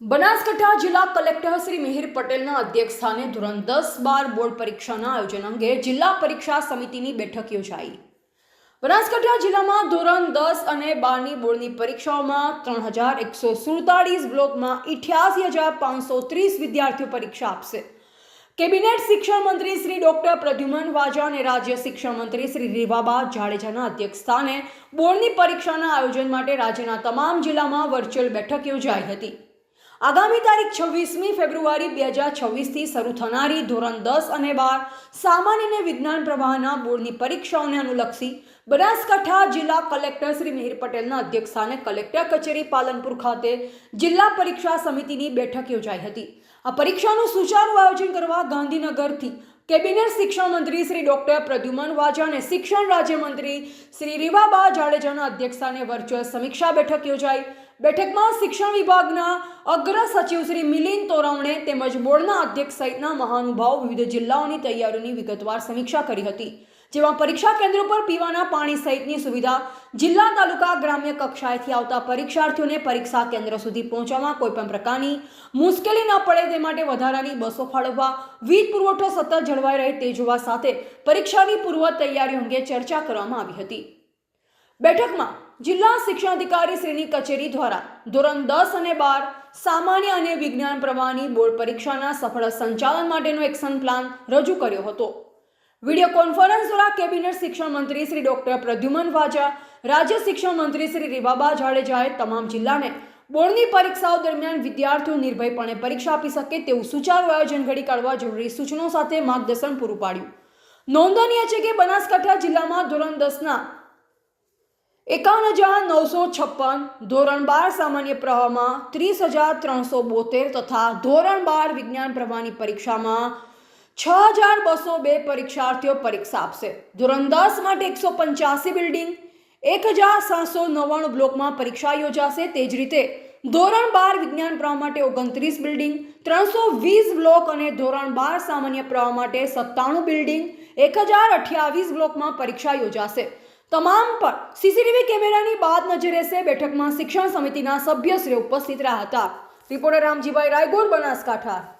બનાસકાંઠા જિલ્લા કલેક્ટર શ્રી મિહિર પટેલના અધ્યક્ષસ્થાને ધોરણ દસ બાર બોર્ડ પરીક્ષાના આયોજન અંગે જિલ્લા પરીક્ષા સમિતિની બેઠક યોજાઈ. બનાસકાંઠા જિલ્લામાં ધોરણ દસ અને બારની બોર્ડની પરીક્ષાઓમાં ત્રણ હજાર એકસો સુડતાળીસ બ્લોકમાં ઇઠ્યાસી હજાર પાંચસો ત્રીસ વિદ્યાર્થીઓ પરીક્ષા આપશે. કેબિનેટ શિક્ષણ મંત્રી શ્રી ડોક્ટર પ્રદ્યુમન વાજા અને રાજ્ય શિક્ષણ મંત્રી શ્રી રીવાબા જાડેજાના અધ્યક્ષસ્થાને બોર્ડની પરીક્ષાના આયોજન માટે રાજ્યના તમામ જિલ્લામાં વર્ચ્યુઅલ બેઠક યોજાઈ હતી. આગામી તારીખ છવ્વીસમી ફેબ્રુઆરી બે હજાર છવ્વીસથી શરૂ થનારી ધોરણ દસ અને બાર સામાન્ય અને વિજ્ઞાન પ્રવાહના બોર્ડની પરીક્ષાઓને અનુલક્ષી બનાસકાંઠા જિલ્લા કલેક્ટર શ્રી મિહિર પટેલના અધ્યક્ષસ્થાને કલેક્ટર કચેરી પાલનપુર ખાતે જિલ્લા પરીક્ષા સમિતિની બેઠક યોજાઈ હતી. આ પરીક્ષાનું સુચારું આયોજન કરવા ગાંધીનગરથી કેબિનેટ શિક્ષણ મંત્રી શ્રી ડોક્ટર પ્રદ્યુમન વાજા અને શિક્ષણ રાજ્યમંત્રી શ્રી રીવાબા જાડેજાના અધ્યક્ષસ્થાને વર્ચ્યુઅલ સમીક્ષા બેઠક યોજાઈ. બેઠકમાં શિક્ષણ વિભાગના અગ્ર સચિવ શ્રી મિલિંદ તોરવણે તેમજ બોર્ડના અધ્યક્ષ સહિતના મહાનુભાવો વિવિધ જિલ્લાઓની તૈયારીઓની વિગતવાર સમીક્ષા કરી હતી, જેમાં પરીક્ષા કેન્દ્રો પર પીવાના પાણી સહિતની સુવિધા, જિલ્લા, તાલુકા, ગ્રામ્ય કક્ષાએથી આવતા પરીક્ષાર્થીઓને પરીક્ષા કેન્દ્ર સુધી પહોંચવામાં કોઈપણ પ્રકારની મુશ્કેલી ન પડે તે માટે વધારાની બસો ફાળવવા વીજ પુરવઠો સતત જળવાઈ રહે તે જોવા સાથે પરીક્ષાની પૂર્વ તૈયારીઓ અંગે ચર્ચા કરવામાં આવી હતી. બેઠકમાં જિલ્લા શિક્ષણાધિકારી શ્રીની કચેરી દ્વારા ધોરણ દસ અને બાર સામાન્ય અને વિજ્ઞાન પ્રવાહની બોર્ડ પરીક્ષાના સફળ સંચાલન માટેનો એક્શન પ્લાન રજૂ કર્યો હતો. વીડિયો કોન્ફરન્સ દ્વારા કેબિનેટ શિક્ષણ મંત્રી શ્રી ડોક્ટર પ્રદ્યુમન વાજા, રાજ્ય શિક્ષણ મંત્રી શ્રી રીવાબા જાડેજાએ તમામ જિલ્લાને બોર્ડની પરીક્ષાઓ દરમિયાન વિદ્યાર્થીઓ નિર્ભયપણે પરીક્ષા આપી શકે તેવું સુચારું આયોજન ઘડી કાઢવા જરૂરી સૂચનો સાથે માર્ગદર્શન પૂરું પાડ્યું. નોંધનીય છે કે બનાસકાંઠા જિલ્લામાં ધોરણ દસના એકાવન હજાર નવસો છપ્પન, ધોરણ બાર સામાન્ય પ્રવાહમાં ત્રીસ હજાર ત્રણસો બોતેર તથા ધોરણ બાર વિજ્ઞાન પ્રવાહની પરીક્ષામાં છ હજાર બસો બે પરીક્ષાર્થીઓ પરીક્ષા આપશે. ધોરણ દસ માટે એકસો પંચ્યાસી બિલ્ડિંગ, એક હજાર સાતસો નવ્વાણું બ્લોકમાં પરીક્ષા યોજાશે તે જ રીતે ધોરણ બાર વિજ્ઞાન પ્રવાહ માટે ઓગણત્રીસ બિલ્ડિંગ, ત્રણસો વીસ બ્લોક અને ધોરણ બાર સામાન્ય પ્રવાહ માટે સત્તાણું બિલ્ડિંગ, એક હજાર અઠ્યાવીસ બ્લોકમાં પરીક્ષા યોજાશે. તમામ પર સીસીટીવી કેમેરાની બાદ નજર રહેશે બેઠકમાં શિક્ષણ સમિતિના સભ્યશ્રીઓ ઉપસ્થિત રહ્યા હતા. રિપોર્ટર રામજીભાઈ રાયગોર, બનાસકાંઠા.